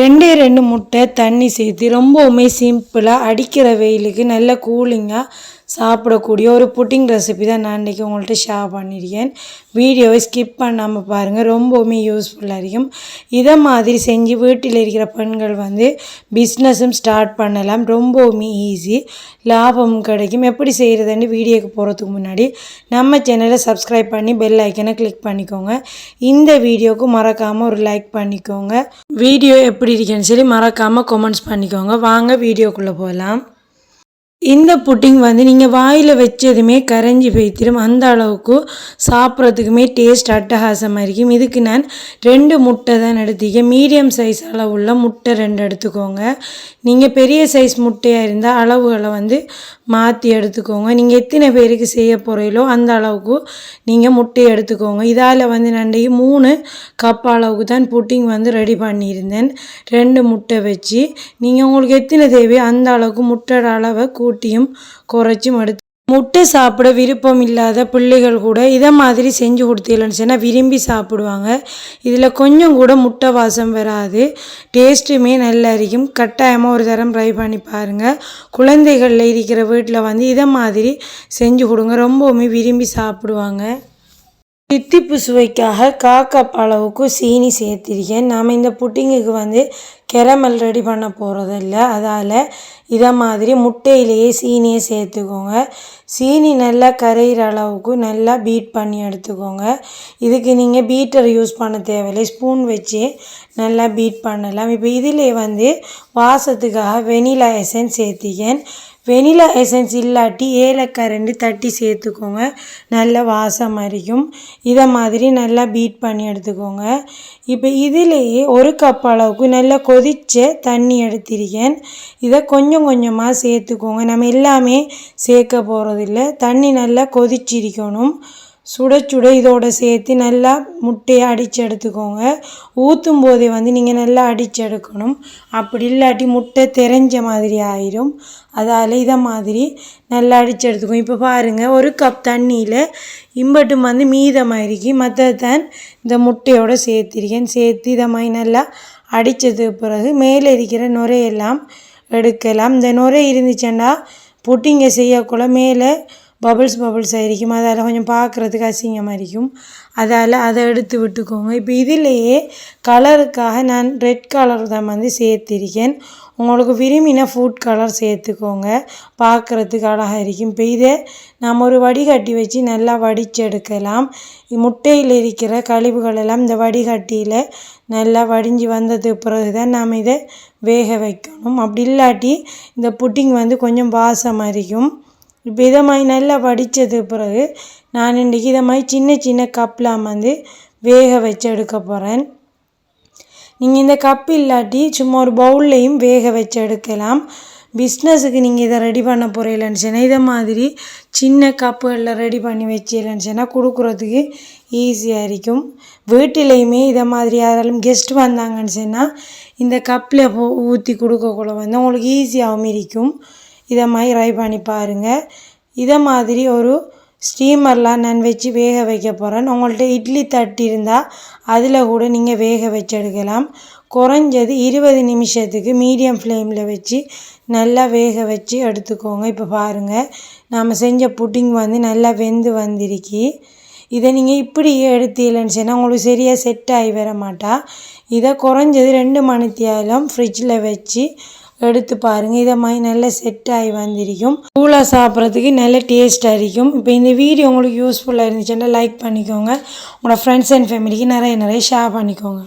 ரெண்டே ரெண்டு முட்டை தண்ணி சேர்த்து ரொம்பவுமே சிம்பிளாக அடிக்கிற வெயிலுக்கு நல்ல கூலிங்காக சாப்பிடக்கூடிய ஒரு புட்டிங் ரெசிபி தான் நான் இன்றைக்கி உங்கள்கிட்ட ஷேர் பண்ணியிருக்கேன். வீடியோவை ஸ்கிப் பண்ணாமல் பாருங்கள் ரொம்பவுமே யூஸ்ஃபுல்லாக இருக்கும். இதை மாதிரி செஞ்சு வீட்டில் இருக்கிற பெண்கள் வந்து பிஸ்னஸும் ஸ்டார்ட் பண்ணலாம். ரொம்பவுமே ஈஸி லாபமும் கிடைக்கும். எப்படி செய்கிறதுன்னு வீடியோக்கு போகிறதுக்கு முன்னாடி நம்ம சேனலை சப்ஸ்கிரைப் பண்ணி பெல் ஐக்கனை கிளிக் பண்ணிக்கோங்க. இந்த வீடியோவுக்கு மறக்காமல் ஒரு லைக் பண்ணிக்கோங்க. வீடியோ எப்படி இருக்குன்னு சொல்லி மறக்காமல் கமெண்ட்ஸ் பண்ணிக்கோங்க. வாங்க வீடியோக்குள்ளே போகலாம். இந்த புட்டிங் வந்து நீங்கள் வாயில் வச்சதுமே கரைஞ்சி போய்த்திரும் அந்த அளவுக்கு சாப்பிட்றதுக்குமே டேஸ்ட் அட்டகாசமாக இருக்கும். இதுக்கு நான் ரெண்டு முட்டை தான் எடுத்திக்க மீடியம் சைஸ் அளவுள்ள முட்டை ரெண்டு எடுத்துக்கோங்க. நீங்கள் பெரிய சைஸ் முட்டையாக இருந்தால் அளவுகளை வந்து மாற்றி எடுத்துக்கோங்க. நீங்கள் எத்தனை பேருக்கு செய்ய போகிறீங்களோ அந்த அளவுக்கு நீங்கள் முட்டையை எடுத்துக்கோங்க. இதால் வந்து நான் மூணு கப் அளவுக்கு தான் புட்டிங் வந்து ரெடி பண்ணியிருந்தேன். ரெண்டு முட்டை வச்சு. நீங்கள் உங்களுக்கு எத்தனை தேவையோ அந்த அளவுக்கு முட்டை அளவை கூட்டியும் குறைச்சும் எடுத்து முட்டை சாப்பிட விருப்பம் இல்லாத பிள்ளைகள் கூட இதை மாதிரி செஞ்சு கொடுத்தீங்கன்னு சொன்னால் விரும்பி சாப்பிடுவாங்க. இதில் கொஞ்சம் கூட முட்டை வாசம் வராது. டேஸ்ட்டுமே நல்லா இருக்கும். கட்டாயமாக ஒரு தரம் ட்ரை பண்ணி பாருங்கள் குழந்தைகளில் இருக்கிற வீட்டில் வந்து இதை மாதிரி செஞ்சு கொடுங்க. ரொம்பவுமே விரும்பி சாப்பிடுவாங்க. தித்திப்பு சுவைக்காக காக்கா அளவுக்கு சீனி சேர்த்திருக்கேன். நாம் இந்த புட்டிங்குக்கு வந்து கெரமல் ரெடி பண்ண போகிறதில்ல அதால் இதை மாதிரி முட்டையிலேயே சீனியை சேர்த்துக்கோங்க. சீனி நல்லா கரையிற அளவுக்கு நல்லா பீட் பண்ணி எடுத்துக்கோங்க. இதுக்கு நீங்கள் பீட்டர் யூஸ் பண்ண தேவையில்லை. ஸ்பூன் வச்சு நல்லா பீட் பண்ணலாம். இப்போ இதிலே வந்து வாசத்துக்காக வெனிலா எசன்ஸ் சேர்த்திக்கேன். வெனிலா எசன்ஸ் இல்லாட்டி ஏலக்காய் ரெண்டு தட்டி சேர்த்துக்கோங்க. நல்ல வாசம் அரிக்கும் இதை மாதிரி நல்லா பீட் பண்ணி எடுத்துக்கோங்க. இப்போ இதிலேயே ஒரு கப் அளவுக்கு நல்லா கொதிச்ச தண்ணி எடுத்திருக்கேன். இதை கொஞ்சம் கொஞ்சமாக சேர்த்துக்கோங்க. நம்ம எல்லாமே சேர்க்க போகிறதில்ல தண்ணி நல்லா கொதிச்சிருக்கணும். சுட சுட இதோட சேர்த்து நல்லா முட்டையை அடித்து எடுத்துக்கோங்க ஊற்றும் போதே வந்து நீங்கள் நல்லா அடித்து எடுக்கணும் அப்படி இல்லாட்டி முட்டை தெரிஞ்ச மாதிரி ஆயிரும். அதால் இதை மாதிரி நல்லா அடித்து எடுத்துக்கோங்க இப்போ பாருங்கள் ஒரு கப் தண்ணியில் இம்பட்டும் வந்து மீதமாயிருக்கி மற்ற தான் இந்த முட்டையோடு சேர்த்திருக்கேன். சேர்த்து இதை மாதிரி நல்லா அடித்ததுக்கு பிறகு மேலே இருக்கிற நுரையெல்லாம் எடுக்கலாம். இந்த நுரை இருந்துச்சுன்னா புட்டிங்க செய்யக்குள்ள மேலே பபுள்ஸ் பபுள்ஸ் ஆகிருக்கும் அதால் கொஞ்சம் பார்க்குறதுக்கு அசிங்கமாக இருக்கும் அதால் அதை எடுத்து விட்டுக்கோங்க. இப்போ இதிலேயே கலருக்காக நான் ரெட் கலர் தான் வந்து சேர்த்திருக்கேன். உங்களுக்கு விரும்பின ஃபுட் கலர் சேர்த்துக்கோங்க. பார்க்குறதுக்கு அழகாக இருக்கும் இப்போ இதை நம்ம ஒரு வடிகட்டி வச்சு நல்லா வடிச்செடுக்கலாம். எடுக்கலாம் முட்டையில் இருக்கிற கழிவுகள் எல்லாம் இந்த வடிகட்டியில் நல்லா வடிஞ்சு வந்ததுக்கு பிறகு தான் நாம் இதை வேக வைக்கணும். அப்படி இல்லாட்டி இந்த புட்டிங் வந்து கொஞ்சம் வாசமாக இருக்கும் இப்போ இதை மாதிரி நல்லா வடித்தது பிறகு நான் இன்றைக்கி இதை மாதிரி சின்ன சின்ன கப்பில் வந்து வேக வச்சு எடுக்க போகிறேன் நீங்கள் இந்த கப் இல்லாட்டி சும்மா ஒரு பவுல்லையும் வேக வச்சு எடுக்கலாம். பிஸ்னஸுக்கு நீங்கள் இதை ரெடி பண்ண போகிறீங்கன்னு சொன்னால் இதை மாதிரி சின்ன கப்புகளில் ரெடி பண்ணி வச்சிடலன்னு சொன்னால் கொடுக்குறதுக்கு ஈஸியாக இருக்கும். வீட்டிலையுமே இதை மாதிரி யாராலும் கெஸ்ட் வந்தாங்கன்னு சொன்னால் இந்த கப்பில் ஊற்றி கொடுக்கக்குள்ள வந்து உங்களுக்கு ஈஸியாகவும் இருக்கும். இதை மாதிரி ட்ரை பண்ணி பாருங்கள் இதை மாதிரி ஒரு ஸ்டீமர்லாம் நான் வச்சு வேக வைக்க போகிறேன் உங்கள்கிட்ட இட்லி தட்டு இருந்தால் அதில் கூட நீங்கள் வேக வச்சு எடுக்கலாம். குறைஞ்சது இருபது நிமிஷத்துக்கு மீடியம் ஃப்ளேமில் வச்சு நல்லா வேக வச்சு எடுத்துக்கோங்க. இப்போ பாருங்கள் நாம் செஞ்ச புட்டிங் வந்து நல்லா வெந்து வந்திருக்கி. இதை நீங்கள் இப்படி எடுத்தீங்கன்னு சொன்னால் உங்களுக்கு சரியாக செட் ஆகி வர மாட்டா. இதை குறைஞ்சது ரெண்டு மணித்தியாலும் ஃப்ரிட்ஜில் வச்சு எடுத்து பாருங்கள் இதை மாதிரி நல்லா செட் ஆகி வந்திருக்கும். கூலாக சாப்பிட்றதுக்கு நல்ல டேஸ்ட்டாக இருக்கும் இப்போ இந்த வீடியோ உங்களுக்கு யூஸ்ஃபுல்லாக இருந்துச்சுன்னா லைக் பண்ணிக்கோங்க. உங்களோட ஃப்ரெண்ட்ஸ் அண்ட் ஃபேமிலிக்கு நிறைய நிறைய ஷேர் பண்ணிக்கோங்க.